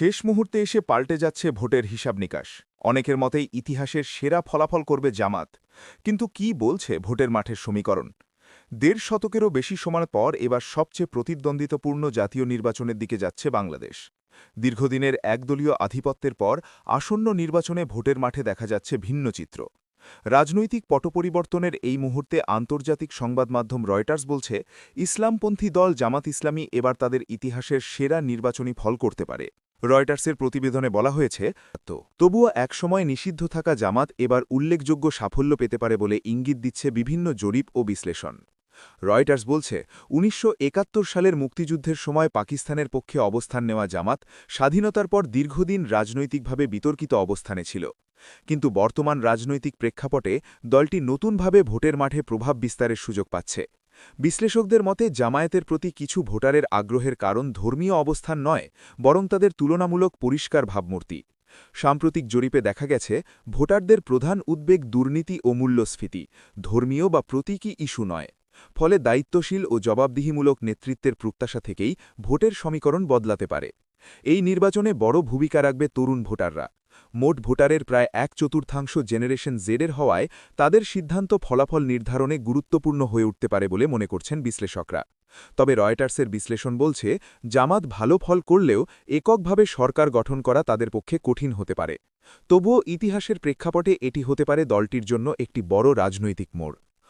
শেষ মুহূর্তে এসে পাল্টে যাচ্ছে ভোটের হিসাব নিকাশ। অনেকের মতেই ইতিহাসের সেরা ফলাফল করবে জামাত। কিন্তু কি বলছে ভোটের মাঠের সমীকরণ? দেড় শতকেরও বেশি সময় পর এবার সবচেয়ে প্রতিদ্বন্দ্বিতাপূর্ণ জাতীয় নির্বাচনের দিকে যাচ্ছে বাংলাদেশ। দীর্ঘদিনের একদলীয় আধিপত্যের পর আসন্ন নির্বাচনে ভোটের মাঠে দেখা যাচ্ছে ভিন্ন চিত্র। রাজনৈতিক পটপরিবর্তনের এই মুহূর্তে আন্তর্জাতিক সংবাদ মাধ্যম রয়টার্স বলছে, ইসলামপন্থী দল জামাত ইসলামী এবার তাদের ইতিহাসের সেরা নির্বাচনী ফল করতে পারে। রয়টার্সের প্রতিবেদনে বলা হয়েছে তো তবুও একসময় নিষিদ্ধ থাকা জামাত এবার উল্লেখযোগ্য সাফল্য পেতে পারে বলে ইঙ্গিত দিচ্ছে বিভিন্ন জরিপ ও বিশ্লেষণ। রয়টার্স বলছে, উনিশশো একাত্তর সালের মুক্তিযুদ্ধের সময় পাকিস্তানের পক্ষে অবস্থান নেওয়া জামাত স্বাধীনতার পর দীর্ঘদিন রাজনৈতিকভাবে বিতর্কিত অবস্থানে ছিল। কিন্তু বর্তমান রাজনৈতিক প্রেক্ষাপটে দলটি নতুনভাবে ভোটের মাঠে প্রভাব বিস্তারের সুযোগ পাচ্ছে। বিশ্লেষকদের মতে, জামায়াতের প্রতি কিছু ভোটারের আগ্রহের কারণ ধর্মীয় অবস্থান নয়, বরং তাদের তুলনামূলক পরিষ্কার ভাবমূর্তি। সাম্প্রতিক জরিপে দেখা গেছে, ভোটারদের প্রধান উদ্বেগ দুর্নীতি ও মূল্যস্ফীতি, ধর্মীয় বা প্রতীকী ইস্যু নয়। ফলে দায়িত্বশীল ও জবাবদিহিমূলক নেতৃত্বের প্রত্যাশা থেকেই ভোটের সমীকরণ বদলাতে পারে। এই নির্বাচনে বড় ভূমিকা রাখবে তরুণ ভোটাররা। মোট ভোটারের প্রায় এক চতুর্থাংশ জেনারেশন জেডের হওয়ায় তাদের সিদ্ধান্ত ফলাফল নির্ধারণে গুরুত্বপূর্ণ হয়ে উঠতে পারে বলে মনে করছেন বিশ্লেষকরা। তবে রয়টার্সের বিশ্লেষণ বলছে, জামাত ভালো ফল করলেও এককভাবে সরকার গঠন করা তাদের পক্ষে কঠিন হতে পারে। তবুও ইতিহাসের প্রেক্ষাপটে এটি হতে পারে দলটির জন্য একটি বড় রাজনৈতিক মোড়।